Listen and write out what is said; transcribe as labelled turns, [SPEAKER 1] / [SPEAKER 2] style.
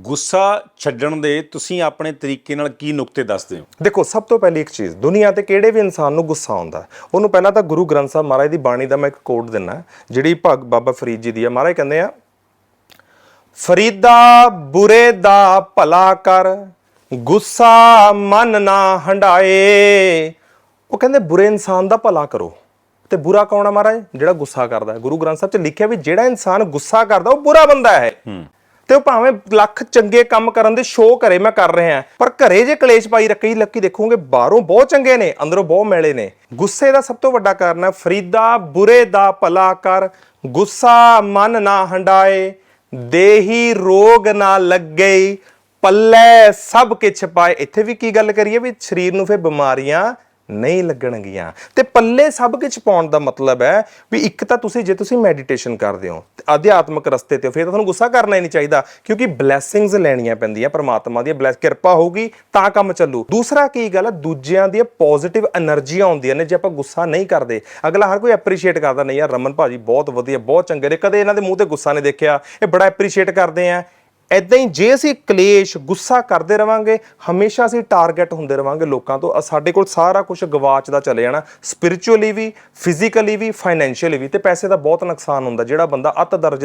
[SPEAKER 1] ਗੁੱਸਾ ਛੱਡਣ ਦੇ ਤੁਸੀਂ ਆਪਣੇ ਤਰੀਕੇ ਨਾਲ ਕੀ ਨੁਕਤੇ ਦੱਸਦੇ ਹੋ?
[SPEAKER 2] ਦੇਖੋ ਸਭ ਤੋਂ ਪਹਿਲੀ ਇੱਕ ਚੀਜ਼ ਦੁਨੀਆ ਤੇ ਕਿਹੜੇ ਵੀ ਇਨਸਾਨ ਨੂੰ ਗੁੱਸਾ ਆਉਂਦਾ ਉਹਨੂੰ ਪਹਿਲਾਂ ਤਾਂ ਗੁਰੂ ਗ੍ਰੰਥ ਸਾਹਿਬ ਮਹਾਰਾਜ ਦੀ ਬਾਣੀ ਦਾ ਮੈਂ ਇੱਕ ਕੋਟ ਦਿੰਨਾ ਜਿਹੜੀ ਭਗ ਬਾਬਾ ਫਰੀਦ ਜੀ ਦੀ ਹੈ। ਮਹਾਰਾਜ ਕਹਿੰਦੇ ਆ ਫਰੀਦਾ ਬੁਰੇ ਦਾ ਭਲਾ ਕਰ ਗੁੱਸਾ ਮਨ ਨਾ ਹੰਡਾਏ। ਉਹ ਕਹਿੰਦੇ ਬੁਰੇ ਇਨਸਾਨ ਦਾ ਭਲਾ ਕਰੋ। ਤੇ ਬੁਰਾ ਕੌਣ ਹੈ ਮਹਾਰਾਜ? ਜਿਹੜਾ ਗੁੱਸਾ ਕਰਦਾ ਹੈ। ਗੁਰੂ ਗ੍ਰੰਥ ਸਾਹਿਬ 'ਚ ਲਿਖਿਆ ਵੀ ਜਿਹੜਾ ਇਨਸਾਨ ਗੁੱਸਾ ਕਰਦਾ ਉਹ ਬੁਰਾ ਬੰਦਾ ਹੈ। ਤੇ ਉਹ ਭਾਵੇਂ ਲੱਖ ਚੰਗੇ ਕੰਮ ਕਰਨ ਦੇ ਸ਼ੋਅ ਘਰੇ ਮੈਂ ਕਰ ਰਿਹਾ। ਪਰ ਘਰੇ ਜੇ ਕਲੇਸ਼ ਪਾਈ ਰੱਖੀ, ਲੱਕੀ ਦੇਖੋਗੇ ਬਾਹਰੋਂ ਬਹੁਤ ਚੰਗੇ ਨੇ, ਅੰਦਰੋਂ ਬਹੁਤ ਮੈਲੇ ਨੇ। ਗੁੱਸੇ ਦਾ ਸਭ ਤੋਂ ਵੱਡਾ ਕਾਰਨ ਹੈ ਫਰੀਦਾ, ਬੁਰੇ ਦਾ ਭਲਾ ਕਰ। ਗੁੱਸਾ ਮਨ ਨਾ ਹੰਡਾਏ, ਦੇਹੀ ਰੋਗ ਨਾ ਲੱਗੇ। ਪੱਲੇ ਸਭ ਕਿਛ ਪਾਏ। ਇੱਥੇ ਵੀ ਕੀ ਗੱਲ ਕਰੀਏ ਵੀ ਸਰੀਰ ਨੂੰ ਫੇ ਬਿਮਾਰੀਆਂ ਨਹੀਂ ਲੱਗਣਗੀਆਂ। ਤੇ ਪੱਲੇ ਸਭ ਕੁਝ ਪਾਉਣ ਦਾ ਮਤਲਬ ਹੈ ਵੀ ਇੱਕ ਤਾਂ ਤੁਸੀਂ, ਜੇ ਤੁਸੀਂ ਮੈਡੀਟੇਸ਼ਨ ਕਰਦੇ ਹੋ ਅਧਿਆਤਮਿਕ ਰਸਤੇ ਤੇ ਫਿਰ ਤਾਂ ਤੁਹਾਨੂੰ ਗੁੱਸਾ ਕਰਨਾ ਹੀ ਨਹੀਂ ਚਾਹੀਦਾ, ਕਿਉਂਕਿ ਬਲੇਸਿੰਗਸ ਲੈਣੀਆਂ ਪੈਂਦੀਆਂ, ਪਰਮਾਤਮਾ ਦੀ ਬਲੇਸ ਕਿਰਪਾ ਹੋਊਗੀ, ਤਾਂ ਕੰਮ ਚੱਲੂ। ਦੂਸਰਾ ਕੀ ਗੱਲ ਹੈ, ਦੂਜਿਆਂ ਦੀ ਪੋਜ਼ਿਟਿਵ એનર્ਜੀਆਂ ਹੁੰਦੀਆਂ ਨੇ, ਜੇ ਆਪਾਂ ਗੁੱਸਾ ਨਹੀਂ ਕਰਦੇ। ਅਗਲਾ ਹਰ ਕੋਈ ਐਪਰੀਸ਼ੀਏਟ ਕਰਦਾ, ਨਹੀਂ ਯਾਰ ਰਮਨ ਭਾਜੀ ਬਹੁਤ ਵਧੀਆ, ਬਹੁਤ ਚੰਗੇ ਨੇ। ਕਦੇ ਇਹਨਾਂ ਦੇ ਮੂੰਹ ਤੇ ਗੁੱਸਾ ਨਹੀਂ ਦੇਖਿਆ। ਇਹ ਬੜਾ ਐਪਰੀਸ਼ੀਏਟ ਕਰਦੇ ਆ। ਐਦਾਂ ਹੀ ਜੇ ਅਸੀਂ ਕਲੇਸ਼, ਗੁੱਸਾ ਕਰਦੇ ਰਵਾਂਗੇ, ਹਮੇਸ਼ਾ ਅਸੀਂ ਟਾਰਗੇਟ ਹੁੰਦੇ ਰਵਾਂਗੇ ਲੋਕਾਂ ਤੋਂ। ਸਾਡੇ ਕੋਲ ਸਾਰਾ ਕੁਝ ਗਵਾਚਦਾ ਚਲੇ ਜਾਣਾ। ਸਪਿਰਚੁਅਲੀ ਵੀ, ਫਿਜ਼ੀਕਲੀ ਵੀ, ਫਾਈਨੈਂਸ਼ੀਅਲੀ ਵੀ, ਤੇ ਪੈਸੇ ਦਾ ਬਹੁਤ ਨੁਕਸਾਨ ਹੁੰਦਾ, ਜਿਹੜਾ ਬੰਦਾ ਅੱਤ ਦਰਜ